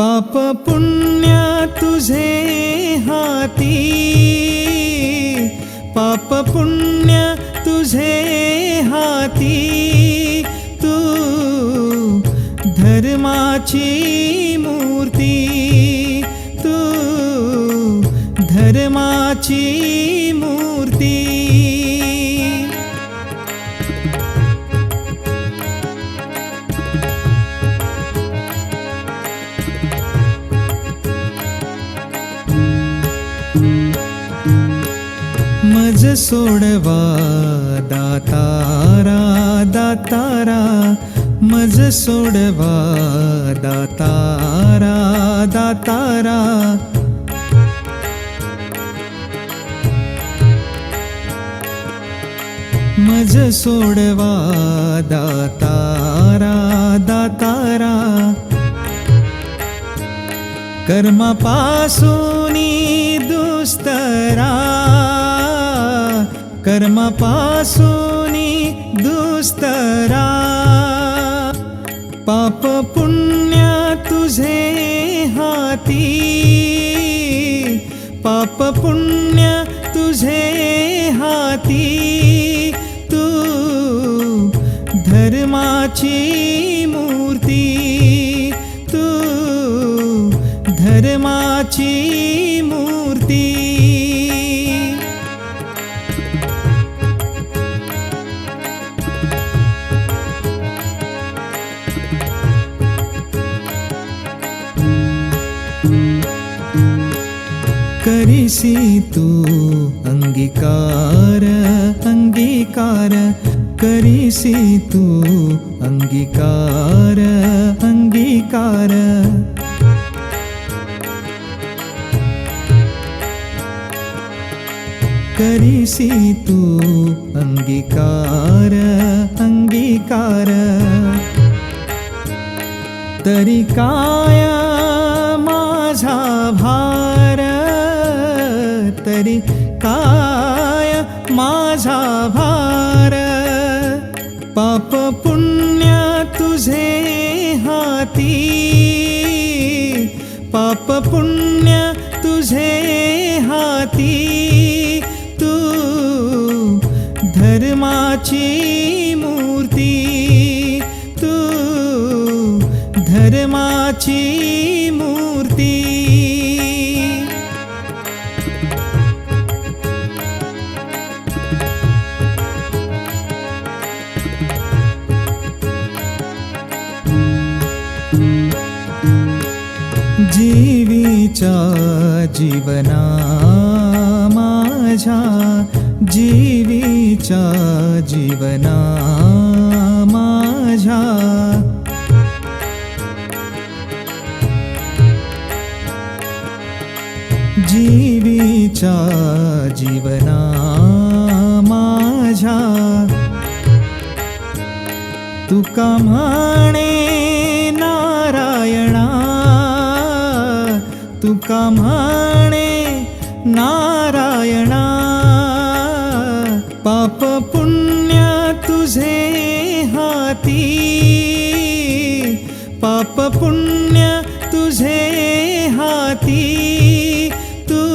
पाप पुण्य तुझे हाती. पाप पुण्य तुझे हाती. तू धर्माची मूर्ती. तू धर्माची सोडवा दातारा दातारा. मज सोडवा दातारा दातारा. मज सोडवा दातारा दातारा. कर्मापासूनी दुस्तरा. कर्मापासूनी दुस्तरा. पाप पुण्य तुझे हाती. पाप पुण्य तुझे हाती. तू धर्माची मूर्ती. तू धर्माची मूर्ती. करिसितु। अङ्गीकार अङ्गीकार करिसितु। अङ्गीकार अङ्गीकार करिसितु। अङ्गीकार अङ्गीकार तरिकाय तरी काय माझा भार? पाप पुण्य तुझे हाती. पाप पुण्य तुझे हाती. तू धर्माची मूर्ती. तू धर्माची जीवीच्या जीवना माझ्या जीवीच्या जीवना माझ्या. जीवीच्या जीवना माझ्या. तुका म्हणे नारायणा तुका म्हणे नारायणा? पाप पुण्य तुझे हाती. पाप पुण्य तुझे हाती. तू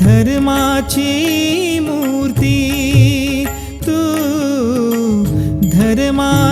धर्माची मूर्ती. तू धर्मा